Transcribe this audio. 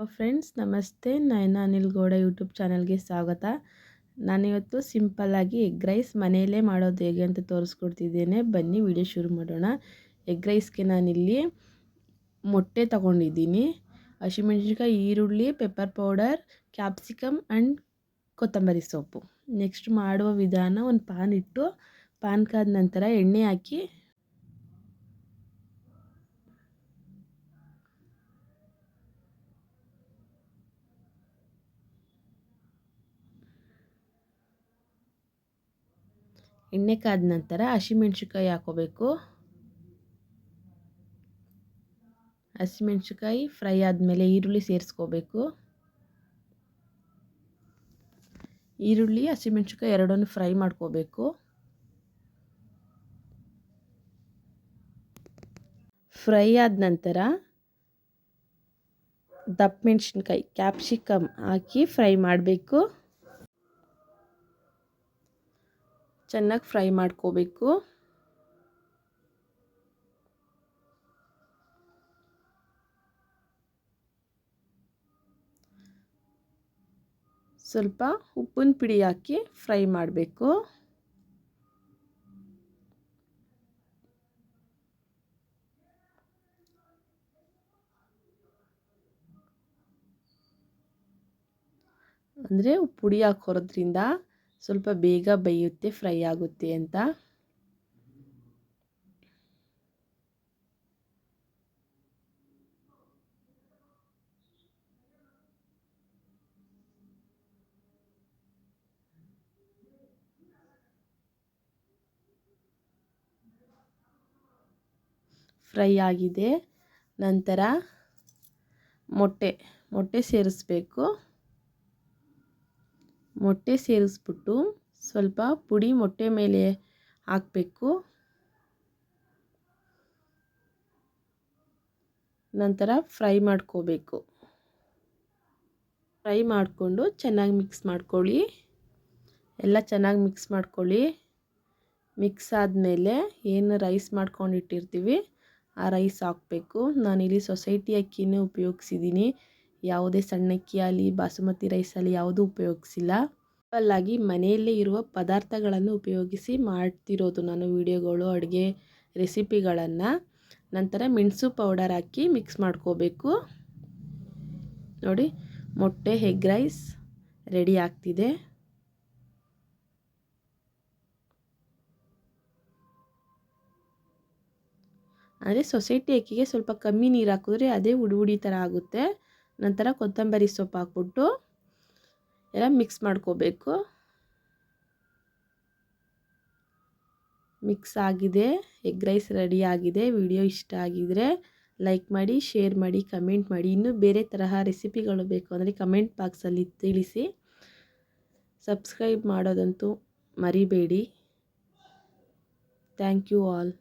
Friends ನಮಸ್ತೆ. ನಯನ Anil Gowda YouTube ಚಾನಲ್ಗೆ ಸ್ವಾಗತ. ನಾನಿವತ್ತು ಸಿಂಪಲ್ಲಾಗಿ ಎಗ್ ರೈಸ್ ಮನೆಯಲ್ಲೇ ಮಾಡೋದು ಹೇಗೆ ಅಂತ ತೋರಿಸ್ಕೊಡ್ತಿದ್ದೇನೆ. ಬನ್ನಿ ವಿಡಿಯೋ ಶುರು ಮಾಡೋಣ. ಎಗ್ ರೈಸ್ಗೆ ನಾನಿಲ್ಲಿ ಮೊಟ್ಟೆ ತಗೊಂಡಿದ್ದೀನಿ. ಹಸಿಮೆಣ್ಸಿನ್ಕಾಯಿ, ಈರುಳ್ಳಿ ಪೆಪ್ಪರ್ ಪೌಡರ್ ಕ್ಯಾಪ್ಸಿಕಮ್ ಆ್ಯಂಡ್ ಕೊತ್ತಂಬರಿ ಸೊಪ್ಪು. ನೆಕ್ಸ್ಟ್ ಮಾಡುವ ವಿಧಾನ ಒಂದು ಪಾನ್ ಇಟ್ಟು ಪಾನ್ ಕಾದ ನಂತರ ಎಣ್ಣೆ ಹಾಕಿ ಎಣ್ಣೆ ಕಾದ ನಂತರ ಹಸಿಮೆಣ್ಸಿಕಾಯಿ ಹಾಕೋಬೇಕು. ಹಸಿಮೆಣ್ಸಿಕಾಯಿ ಫ್ರೈ ಆದಮೇಲೆ ಈರುಳ್ಳಿ ಸೇರಿಸ್ಕೋಬೇಕು. ಈರುಳ್ಳಿ ಹಸಿಮೆಣ್ಸಿಕಾಯಿ ಎರಡನ್ನು ಫ್ರೈ ಮಾಡ್ಕೋಬೇಕು. ಫ್ರೈ ಆದ ನಂತರ ದಪ್ಪ ಮೆಣಸಿನ್ಕಾಯಿ, ಕ್ಯಾಪ್ಸಿಕಮ್ ಹಾಕಿ ಫ್ರೈ ಮಾಡಬೇಕು. ಚೆನ್ನಾಗಿ ಫ್ರೈ ಮಾಡ್ಕೋಬೇಕು. ಸ್ವಲ್ಪ ಉಪ್ಪಿನ ಪುಡಿ ಹಾಕಿ ಫ್ರೈ ಮಾಡಬೇಕು. ಅಂದರೆ ಪುಡಿ ಹಾಕೋದ್ರಿಂದ ಸ್ವಲ್ಪ ಬೇಗ ಬೇಯುತ್ತೆ ಫ್ರೈ ಆಗುತ್ತೆ ಅಂತ. ಫ್ರೈ ಆಗಿದೆ. ನಂತರ ಮೊಟ್ಟೆ ಮೊಟ್ಟೆ ಸೇರಿಸ್ಬೇಕು. ಮೊಟ್ಟೆ ಸೇರಿಸ್ಬಿಟ್ಟು ಸ್ವಲ್ಪ ಪುಡಿ ಮೊಟ್ಟೆ ಮೇಲೆ ಹಾಕಬೇಕು. ನಂತರ ಫ್ರೈ ಮಾಡ್ಕೋಬೇಕು. ಫ್ರೈ ಮಾಡಿಕೊಂಡು ಚೆನ್ನಾಗಿ ಮಿಕ್ಸ್ ಮಾಡ್ಕೊಳ್ಳಿ. ಎಲ್ಲ ಚೆನ್ನಾಗಿ ಮಿಕ್ಸ್ ಮಾಡ್ಕೊಳ್ಳಿ. ಮಿಕ್ಸ್ ಆದಮೇಲೆ ಏನು ರೈಸ್ ಮಾಡ್ಕೊಂಡಿಟ್ಟಿರ್ತೀವಿ, ಆ ರೈಸ್ ಹಾಕಬೇಕು. ನಾನಿಲ್ಲಿ ಸೊಸೈಟಿ ಅಕ್ಕಿನೇ ಉಪಯೋಗಿಸಿದ್ದೀನಿ. ಯಾವುದೇ ಸಣ್ಣಕ್ಕಿ ಆಗಲಿ, ಬಾಸುಮತಿ ರೈಸ್ ಆಗಲಿ ಯಾವುದೂ ಉಪಯೋಗಿಸಿಲ್ಲ. ಸಿಂಪಲ್ಲಾಗಿ ಮನೆಯಲ್ಲೇ ಇರುವ ಪದಾರ್ಥಗಳನ್ನು ಉಪಯೋಗಿಸಿ ಮಾಡ್ತಿರೋದು ನಾನು ವೀಡಿಯೋಗಳು, ಅಡುಗೆ ರೆಸಿಪಿಗಳನ್ನು. ನಂತರ ಮೆಣಸು ಪೌಡರ್ ಹಾಕಿ ಮಿಕ್ಸ್ ಮಾಡ್ಕೋಬೇಕು. ನೋಡಿ, ಮೊಟ್ಟೆ ಹೆಗ್ ರೈಸ್ ರೆಡಿ ಆಗ್ತಿದೆ. ಅಂದರೆ ಸೊಸೈಟಿ ಅಕ್ಕಿಗೆ ಸ್ವಲ್ಪ ಕಮ್ಮಿ ನೀರು ಹಾಕಿದ್ರೆ ಅದೇ ಉಡಿ ಉಡಿ ಥರ ಆಗುತ್ತೆ. ನಂತರ ಕೊತ್ತಂಬರಿ ಸೊಪ್ಪು ಹಾಕ್ಬಿಟ್ಟು ಎಲ್ಲ ಮಿಕ್ಸ್ ಮಾಡ್ಕೋಬೇಕು. ಮಿಕ್ಸ್ ಆಗಿದೆ ಎಗ್ ರೈಸ್ ರೆಡಿ ಆಗಿದೆ ವಿಡಿಯೋ ಇಷ್ಟ ಆಗಿದರೆ ಲೈಕ್ ಮಾಡಿ ಶೇರ್ ಮಾಡಿ ಕಮೆಂಟ್ ಮಾಡಿ. ಇನ್ನೂ ಬೇರೆ ತರಹ ರೆಸಿಪಿಗಳು ಬೇಕು ಅಂದರೆ ಕಮೆಂಟ್ ಬಾಕ್ಸಲ್ಲಿ ತಿಳಿಸಿ. ಸಬ್ಸ್ಕ್ರೈಬ್ ಮಾಡೋದಂತೂ ಮರಿಬೇಡಿ. Thank you all